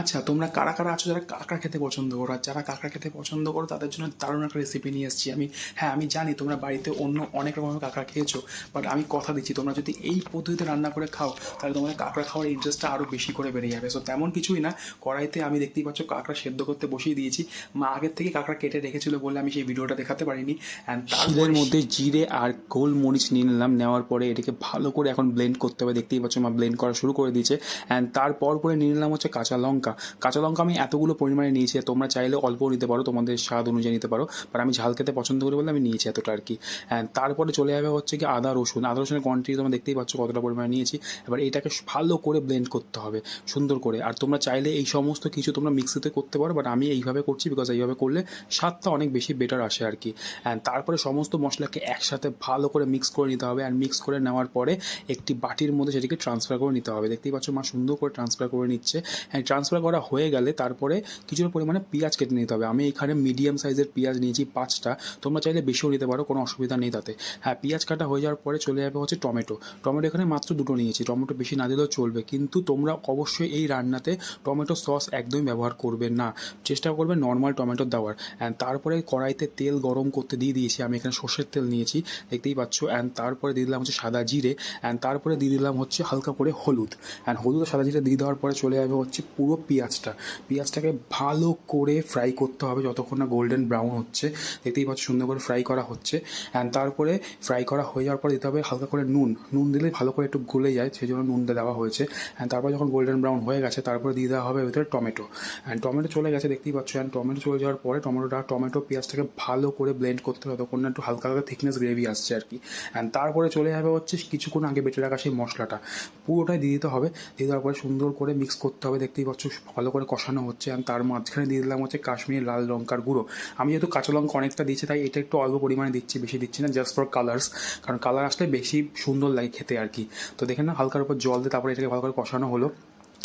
আচ্ছা তোমরা কারা কারা আছো যারা কাঁকড়া খেতে পছন্দ করো? আর যারা কাঁকড়া খেতে পছন্দ করো, তাদের জন্য দারুণ একটা রেসিপি নিয়ে এসেছি। আমি হ্যাঁ আমি জানি তোমরা বাড়িতে অন্য অনেক রকমের কাঁকড়া খেয়েছো বাট আমি কথা দিচ্ছি, তোমরা যদি এই পদ্ধতিতে রান্না করে খাও, তাহলে তোমাদের কাঁকড়া খাওয়ার ইন্টারেস্টটা আরও বেশি করে বেড়ে যাবে। সো তেমন কিছুই না, কড়াইতে আমি দেখতেই পাচ্ছ কাঁকড়া সেদ্ধ করতে বসিয়ে দিয়েছি। মা আগের থেকে কাঁকড়া কেটে রেখেছিল বলে আমি সেই ভিডিওটা দেখাতে পারিনি। অ্যান্ড শিলের মধ্যে জিরে আর গোলমরিচ নিয়ে নিলাম। নেওয়ার পরে এটাকে ভালো করে এখন ব্লেন্ড করতে হবে। দেখতেই পাচ্ছ মা ব্লেন্ড করা শুরু করে দিয়েছে। অ্যান্ড তারপর করে নিয়ে নিলাম হচ্ছে কাঁচা লঙ্কা। কাঁচা লঙ্কা আমি এতগুলো পরিমাণে নিয়েছি তোমরা চাইলে অল্প নিতে পারো, তোমাদের স্বাদ অনুযায়ী নিতে পারো বাট আমি ঝাল খেতে পছন্দ করি বলে আমি নিয়েছি এতটা আর কি। অ্যান্ড তারপরে চলে যাবে হচ্ছে কি আদা, রসুন। আদা, রসুনের কোয়ান্টিটি তোমরা দেখতেই পাচ্ছ কতটা পরিমাণে নিয়েছি, এবার এটাকে ভালো করে ব্লেন্ড করতে হবে, সুন্দর করে। আর তোমরা চাইলে এই সমস্ত কিছু তোমরা মিক্সিতে করতে পারো বাট আমি এইভাবে করছি বিকজ এইভাবে করলে স্বাদটা অনেক বেশি বেটার আসে আর কি। অ্যান্ড তারপরে সমস্ত মশলাকে একসাথে ভালো করে মিক্স করে নিতে হবে আর মিক্স করে নেওয়ার পরে একটি বাটির মধ্যে সেটিকে ট্রান্সফার করে নিতে হবে। দেখতেই পাচ্ছ মা সুন্দর করে ট্রান্সফার করে নিচ্ছে। হ্যাঁ ট্রান্সফার করা হয়ে গেলে তারপরে কিছুটা পরিমাণে পেঁয়াজ কেটে নিতে হবে। আমি এখানে মিডিয়াম সাইজের পেঁয়াজ নিয়েছি পাঁচটা। তোমরা চাইলে বেশিও নিতে পারো, কোনো অসুবিধা নেই তাতে। হ্যাঁ পেঁয়াজ কাটা হয়ে যাওয়ার পরে চলে যাবে হচ্ছে টমেটো। টমেটো এখানে মাত্র দুটো নিয়েছি। টমেটো বেশি না দিলেও চলবে। কিন্তু তোমরা অবশ্যই এই রান্নাতে টমেটো সস একদমই ব্যবহার করবে না। চেষ্টা করবে নর্মাল টমেটো দেওয়ার। অ্যান্ড তারপরে কড়াইতে তেল গরম করতে দিয়ে দিয়েছি। আমি এখানে সর্ষের তেল নিয়েছি, দেখতেই পাচ্ছ। অ্যান্ড তারপরে দিয়ে দিলাম হচ্ছে সাদা জিরে। অ্যান্ড তারপরে দিয়ে দিলাম হচ্ছে হালকা করে হলুদ। অ্যান্ড হলুদ সাদা জিরে দিয়ে দেওয়ার পরে চলে যাবে হচ্ছে পুরো পেঁয়াজটা। পেঁয়াজটাকে ভালো করে ফ্রাই করতে হবে যতক্ষণ না গোল্ডেন ব্রাউন হচ্ছে। দেখতেই পাচ্ছ সুন্দর করে ফ্রাই করা হচ্ছে। অ্যান্ড তারপরে ফ্রাই করা হয়ে যাওয়ার পরে দিতে হবে হালকা করে নুন। নুন দিলে ভালো করে একটু গলে যায় সেই জন্য নুনটা দেওয়া হয়েছে। অ্যান্ড তারপর যখন গোল্ডেন ব্রাউন হয়ে গেছে, তারপরে দিয়ে দেওয়া হবে ভিতরে টমেটো অ্যান্ড টমেটো চলে গেছে, দেখতেই পাচ্ছ। অ্যান্ড টমেটো চলে যাওয়ার পরে টমেটোটা টমেটো পেঁয়াজটাকে ভালো করে ব্লেন্ড করতে হবে ততক্ষণ না একটু হালকা হালকা থিকনেস গ্রেভি আসছে আর কি। অ্যান্ড তারপরে চলে যাবে হচ্ছে কিছুক্ষণ আগে বেটে রাখা সেই মশলাটা। পুরোটাই দিয়ে দিতে হবে। দিয়ে দেওয়ার পরে সুন্দর করে মিক্স করতে হবে, দেখতেই পাচ্ছ ভালো করে কষানো হচ্ছে আর তার মাঝখানে দিয়ে দিলাম হচ্ছে কাশ্মীরি লাল লঙ্কার গুঁড়ো। আমি যেহেতু কাঁচা লঙ্কা অনেকটা দিচ্ছি, তাই এটা একটু অল্প পরিমাণে দিচ্ছি, বেশি দিচ্ছি না জাস্ট ফর কালার্স কারণ কালার আসলে বেশি সুন্দর লাগে খেতে আর কি। তো দেখেন না, হালকার উপর জল দিয়ে তারপরে এটাকে ভালো করে কষানো হলো।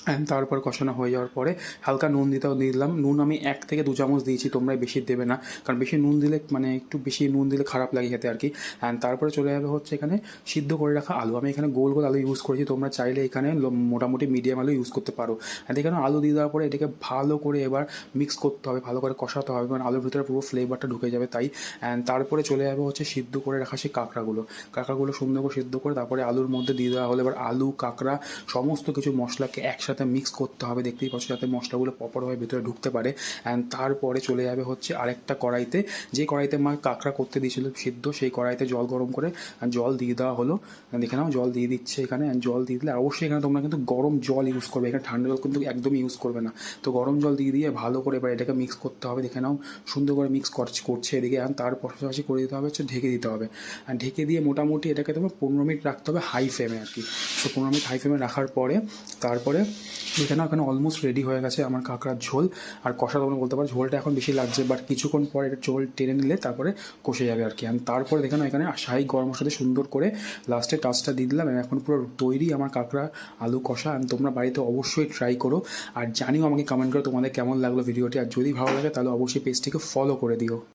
অ্যান্ড তারপর কষানো হয়ে যাওয়ার পরে হালকা নুন দিতেও দিলাম। নুন আমি এক থেকে দু চামচ দিয়েছি তোমরা বেশি দেবে না। কারণ বেশি নুন দিলে মানে একটু বেশি নুন দিলে খারাপ লাগে খেতে আর কি। অ্যান্ড তারপরে চলে যাবে হচ্ছে এখানে সিদ্ধ করে রাখা আলু। আমি এখানে গোল গোল আলু ইউজ করেছি, তোমরা চাইলে এখানে মোটামুটি মিডিয়াম আলু ইউজ করতে পারো। অ্যান্ড এখানে আলু দিয়ে দেওয়ার পরে এটাকে ভালো করে এবার মিক্স করতে হবে, ভালো করে কষাতে হবে। কারণ আলুর ভিতরে পুরো ফ্লেভারটা ঢুকে যাবে তাই। অ্যান্ড তারপরে চলে যাবে হচ্ছে সিদ্ধ করে রাখা সেই কাঁকড়াগুলো। কাঁকড়াগুলো সুন্দর করে সিদ্ধ করে তারপরে আলুর মধ্যে দিয়ে দেওয়া হলো। এবার আলু, কাঁকড়া, সমস্ত কিছু মশলাকে একসাথে মিক্স করতে হবে। দেখতেই পাচ্ছ যাতে মশলাগুলো প্রপার হয়ে ভিতরে ঢুকতে পারে। অ্যান্ড তারপরে চলে যাবে হচ্ছে আরেকটা কড়াইতে। যে কড়াইতে মা কাঁকড়া করতে দিয়েছিল সিদ্ধ, সেই কড়াইতে জল গরম করে জল দিয়ে দেওয়া হলো। দেখে নাও, জল দিয়ে দিচ্ছে এখানে। And জল দিয়ে দিলে অবশ্যই এখানে তোমরা কিন্তু গরম জল ইউজ করবে। এখানে ঠান্ডা জল কিন্তু একদমই ইউজ করবে না। তো গরম জল দিয়ে দিয়ে ভালো করে এবার এটাকে মিক্স করতে হবে। দেখে নাও, সুন্দর করে মিক্স করছে এদিকে। And তার পাশাপাশি করে দিতে হবে হচ্ছে ঢেকে দিতে হবে। ঢেকে দিয়ে মোটামুটি এটাকে তোমার পনেরো মিনিট রাখতে হবে হাই ফ্লেমে আর কি। তো পনেরো মিনিট হাই ফ্লেমে রাখার পরে, তারপরে দেখে নাও এখানে অলমোস্ট রেডি হয়ে গেছে আমার কাঁকড়ার ঝোল। আর কষা তোমরা বলতে পারো, ঝোলটা এখন বেশি লাগছে বাট কিছুক্ষণ পরে এটা ঝোল টেনে নিলে তারপরে কষে যাবে আর কি। আর তারপরে দেখে নাও, এখানে শাহি গরম মশলা দিয়ে সুন্দর করে লাস্টে টাচটা দিয়ে দিলাম এখন পুরো তৈরি আমার কাঁকড়া আলু কষা। আর তোমরা বাড়িতে অবশ্যই ট্রাই করো। আর জানিও আমাকে কমেন্ট করো তোমাদের কেমন লাগল ভিডিওটি আর যদি ভালো লাগে তাহলে অবশ্যই পেজটিকে ফলো করে দিও।